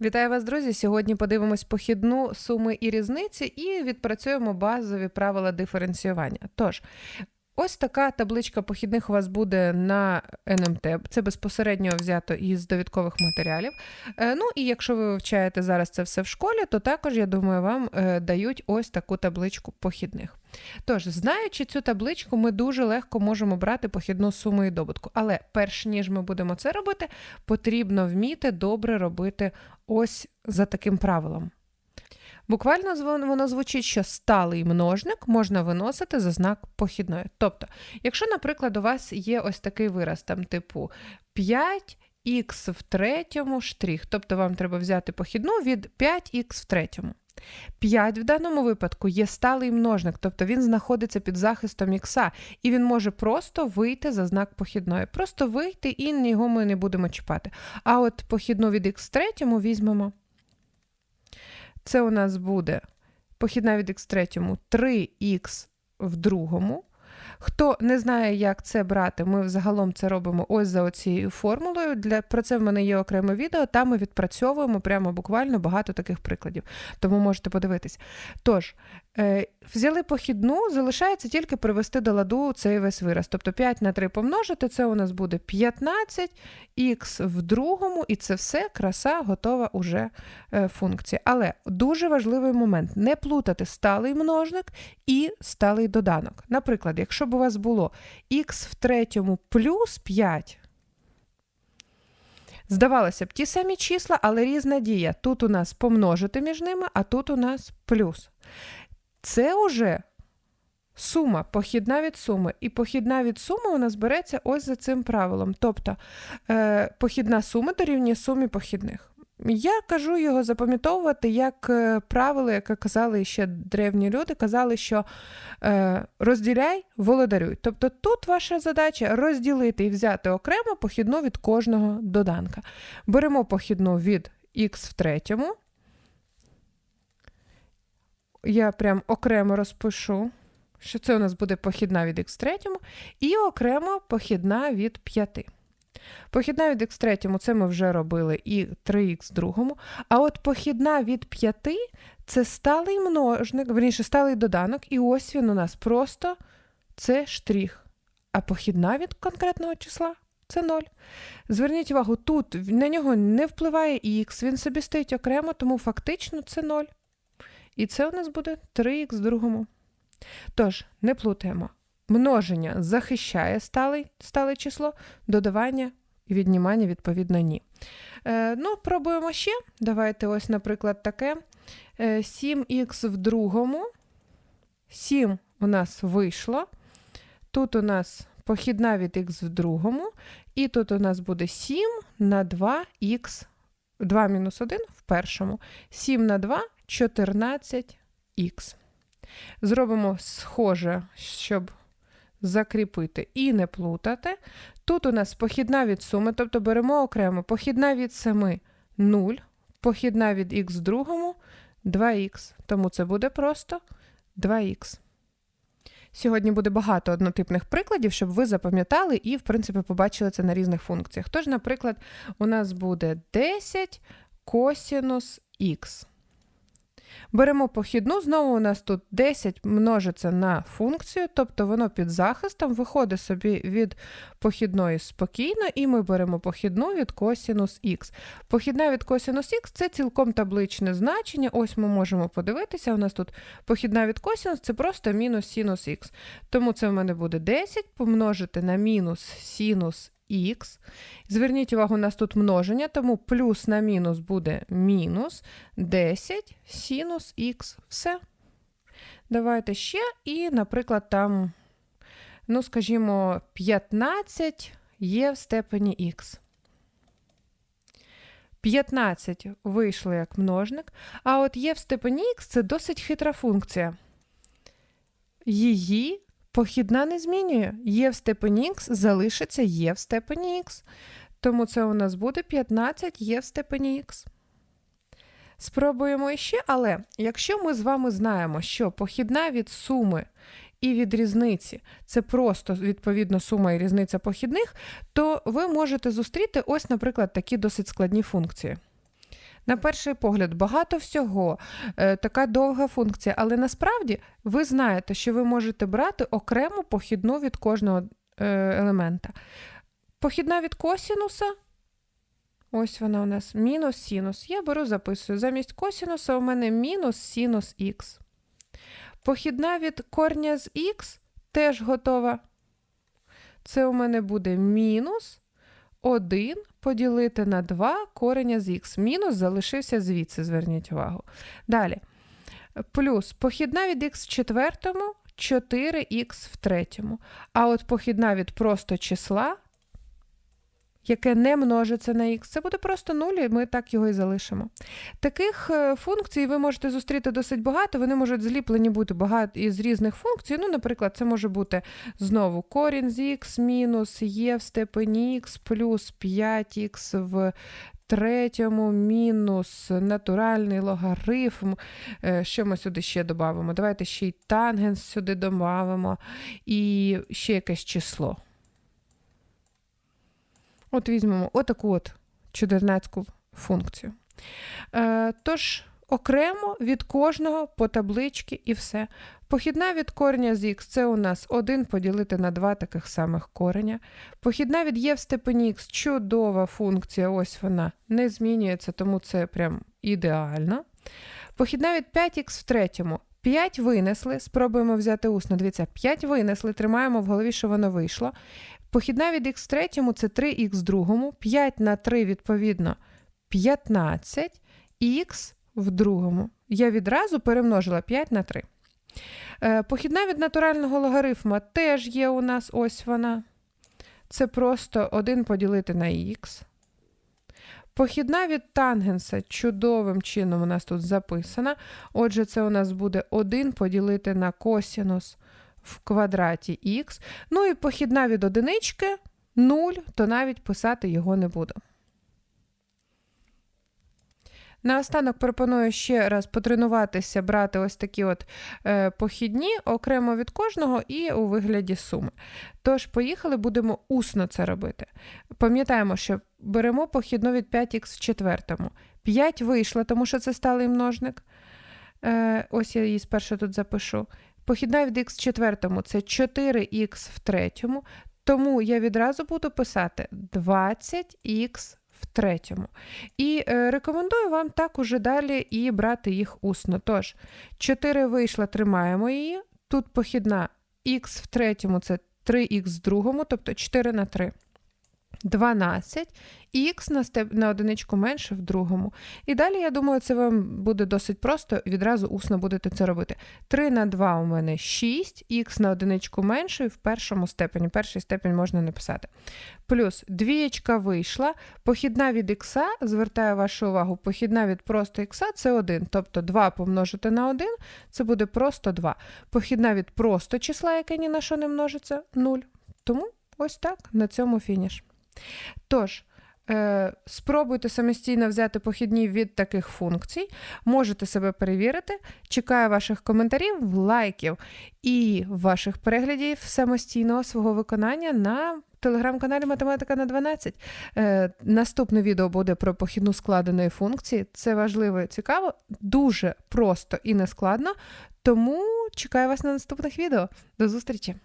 Вітаю вас, друзі! Сьогодні подивимось похідну суми і різниці і відпрацюємо базові правила диференціювання. Тож, ось така табличка похідних у вас буде на НМТ. Це безпосередньо взято із довідкових матеріалів. Е, Ну і якщо ви вивчаєте зараз це все в школі, то також, я думаю, вам е, дають ось таку табличку похідних. Тож, знаючи цю табличку, ми дуже легко можемо брати похідну суму і добутку. Але перш ніж ми будемо це робити, потрібно вміти добре робити ось за таким правилом. Буквально воно звучить, що сталий множник можна виносити за знак похідної. Тобто, якщо, наприклад, у вас є ось такий вираз, там, типу 5х в третьому штрих, тобто вам треба взяти похідну від 5х в третьому. 5 в даному випадку є сталий множник, тобто він знаходиться під захистом ікса, і він може просто вийти за знак похідної. Просто вийти і його ми не будемо чіпати. А от похідну від х в третьому візьмемо. Це у нас буде похідна від х в третьому 3х в другому. Хто не знає, як це брати, ми взагалом це робимо ось за оцією формулою. Для, про це в мене є окреме відео, там ми відпрацьовуємо прямо буквально багато таких прикладів, тому можете подивитись. Тож, взяли похідну, залишається тільки привести до ладу цей весь вираз. Тобто 5 на 3 помножити, це у нас буде 15 х в другому, і це все краса готова уже е, функція. Але дуже важливий момент: не плутати сталий множник і сталий доданок. Наприклад, якщо б у вас було х в третьому плюс 5, здавалося б, ті самі числа, але різна дія. Тут у нас помножити між ними, а тут у нас плюс. Це уже сума, похідна від суми. І похідна від суми у нас береться ось за цим правилом. Тобто е, похідна сума дорівнює сумі похідних. Я кажу його запам'ятовувати як е, правило, яке казали ще древні люди, казали, що е, розділяй, володарюй. Тобто тут ваша задача розділити і взяти окремо похідну від кожного доданка. Беремо похідну від х в третьому. Я прям окремо розпишу, що це у нас буде похідна від х в третьому, і окремо похідна від 5. Похідна від х в третьому це ми вже робили і 3х в другому. А от похідна від 5 це сталий множник, верніше, сталий доданок, і ось він у нас просто це штрих. А похідна від конкретного числа це 0. Зверніть увагу, тут на нього не впливає х, він собі стоїть окремо, тому фактично це 0. І це у нас буде 3х в другому. Тож, не плутаємо. Множення захищає сталий, стале число, додавання і віднімання, відповідно, ні. Е, ну, пробуємо ще. Давайте ось, наприклад, таке. Е, 7х в другому. 7 у нас вийшло. Тут у нас похідна від х в другому. І тут у нас буде 7 на 2х, 2 мінус 1 в першому. 7 на 2 14х. Зробимо схоже, щоб закріпити і не плутати. Тут у нас похідна від суми, тобто беремо окремо похідна від 7 0, похідна від х в другому 2х. Тому це буде просто 2х. Сьогодні буде багато однотипних прикладів, щоб ви запам'ятали і, в принципі, побачили це на різних функціях. Тож, наприклад, у нас буде 10 косінус х. Беремо похідну, знову у нас тут 10 множиться на функцію, тобто воно під захистом виходить собі від похідної спокійно, і ми беремо похідну від косінус х. Похідна від косінус х це цілком табличне значення. Ось ми можемо подивитися. У нас тут похідна від косінус це просто мінус синус х. Тому це в мене буде 10 помножити на мінус синус х. Зверніть увагу, у нас тут множення, тому плюс на мінус буде мінус 10 синус х. Все. Давайте ще. І, наприклад, там, ну, скажімо, 15 є в степені х. 15 вийшло як множник, а от є в степені х це досить хитра функція. Її Похідна не змінює. Є в степені х, залишиться є в степені х. Тому це у нас буде 15 є в степені х. Спробуємо іще, але якщо ми з вами знаємо, що похідна від суми і від різниці це просто відповідно сума і різниця похідних, то ви можете зустріти ось, наприклад, такі досить складні функції. На перший погляд, багато всього, е, така довга функція, але насправді ви знаєте, що ви можете брати окрему похідну від кожного е, елемента. Похідна від косінуса. Ось вона у нас мінус синус. Я беру, записую. Замість косінуса у мене мінус синус х. Похідна від корня з х теж готова. Це у мене буде мінус 1 поділити на 2 кореня з х. Мінус залишився звідси, зверніть увагу. Далі. Плюс похідна від х в четвертому 4х в третьому. А от похідна від просто числа, яке не множиться на х, це буде просто 0, і ми так його і залишимо. Таких е, функцій ви можете зустріти досить багато, вони можуть зліплені бути багато із різних функцій. Ну, наприклад, це може бути знову корінь з х мінус є в степені х плюс 5х в третьому мінус натуральний логарифм. Е, Що ми сюди ще додамо? Давайте ще й тангенс сюди додамо і ще якесь число. От візьмемо отаку от чудернацьку функцію. Е, тож, окремо від кожного по табличці і все. Похідна від кореня з х це у нас 1 поділити на 2 таких самих кореня. Похідна від є в степені х чудова функція, ось вона не змінюється, тому це прям ідеально. Похідна від 5х в третьому. 5 винесли, спробуємо взяти усно. Дивіться, 5 винесли, тримаємо в голові, що воно вийшло. Похідна від х третьому це 3х в другому, 5 на 3, відповідно, 15, х в другому. Я відразу перемножила 5 на 3. Е, Похідна від натурального логарифма теж є у нас ось вона. Це просто 1 поділити на х. Похідна від тангенса чудовим чином у нас тут записана. Отже, це у нас буде 1 поділити на косінус в квадраті х. Ну і похідна від одинички 0, то навіть писати його не буду. Наостанок пропоную ще раз потренуватися, брати ось такі от е, похідні окремо від кожного і у вигляді суми. Тож, поїхали, будемо усно це робити. Пам'ятаємо, що беремо похідну від 5х в четвертому. 5 вийшло, тому що це сталий множник. Е, ось я її спершу тут запишу. Похідна від х в четвертому це 4х в третьому, тому я відразу буду писати 20х в третьому. І е, рекомендую вам так уже далі і брати їх усно. Тож, 4 вийшла, тримаємо її. Тут похідна х в третьому це 3х в другому, тобто 4 на 3. 12, і х на, степ, на одиничку менше в другому. І далі, я думаю, це вам буде досить просто, відразу усно будете це робити. 3 на 2 у мене 6, х на одиничку менше в першому степені. Перший степень можна написати. Плюс двієчка вийшла. Похідна від х, звертаю вашу увагу, похідна від просто х це 1. Тобто 2 помножити на 1, це буде просто 2. Похідна від просто числа, яке ні на що не множиться, 0. Тому ось так, на цьому фініш. Тож, е, спробуйте самостійно взяти похідні від таких функцій, можете себе перевірити. Чекаю ваших коментарів, лайків і ваших переглядів самостійного свого виконання на телеграм-каналі Математика на 12. Е, наступне відео буде про похідну складеної функції. Це важливо і цікаво, дуже просто і нескладно. Тому чекаю вас на наступних відео. До зустрічі!